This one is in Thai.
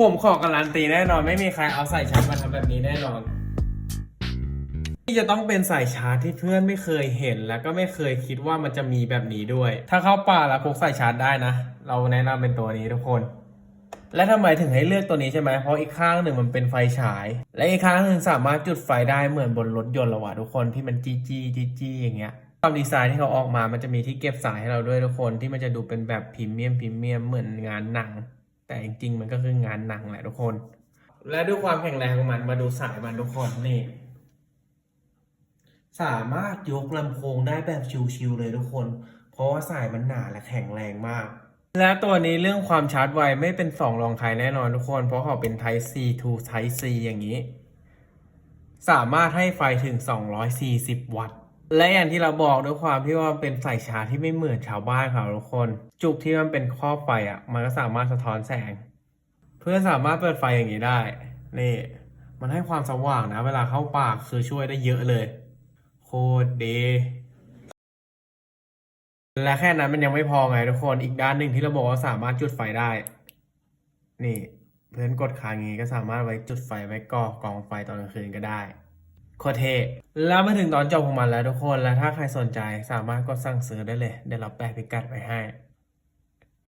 ผมขอการันตีแน่นอนไม่มีใครเอาสายชาร์จมาทำแบบนี้แน่นอน นี่จะต้องเป็นสายชาร์จที่เพื่อนไม่เคยเห็น แล้วก็ไม่เคยคิดว่ามันจะมีแบบนี้ด้วย ถ้าเข้าป่าแล้วพกสายชาร์จได้นะ เราแนะนำเป็นตัวนี้ทุกคน และทำไมถึงให้เลือกตัวนี้ใช่ไหมเพราะอีกข้างหนึ่งมันเป็นไฟฉาย และอีกข้างหนึ่งสามารถจุดไฟได้เหมือนบนรถยนต์เราอะทุกคนที่มันจี้จี้จี้จี้อย่างเงี้ยความดีไซน์ที่เขาออกมา มันจะมีที่เก็บสายให้เราด้วยทุกคนที่มันจะดูเป็นแบบพรีเมียมพรีเมียมเหมือนงานหนัง แต่จริงๆมันก็คืองานหนังแหละทุกคน และด้วยความแข็งแรงของมันมาดูสายมันทุกคนนี่ สามารถยกลำโพงได้แบบชิวๆเลยทุกคน เพราะว่าสายมันหนาและแข็งแรงมาก และตัวนี้เรื่องความชาร์จไวไม่เป็นสองรองใครแน่นอนทุกคน เพราะเขาเป็น Type C to Type C อย่างนี้ สามารถให้ไฟถึง 240 วัตต์ และอย่างที่เราบอกด้วยความที่ว่าเป็นสายชาร์จที่ไม่เหมือนชาวบ้านเขาทุกคน จุกที่มันเป็นครอบไฟอะ มันก็สามารถสะท้อนแสง เพื่อสามารถเปิดไฟอย่างนี้ได้ นี่ มันให้ความสว่างนะ เวลาเข้าป่าคือช่วยได้เยอะเลย โคตรดีและแค่นั้นมันยังไม่พอไงทุกคนอีกด้านหนึ่งที่เราบอกว่าสามารถจุดไฟได้ นี่ เพื่อนกดค้างงี้ก็สามารถไว้จุดไฟไว้ก่อกองไฟตอนกลางคืนก็ได้ โคเทแล้วมาถึงตอนจบของมันแล้วทุกคน แล้วถ้าใครสนใจสามารถกดสั่งซื้อได้เลย เดี๋ยวเราแปะพิกัดไว้ให้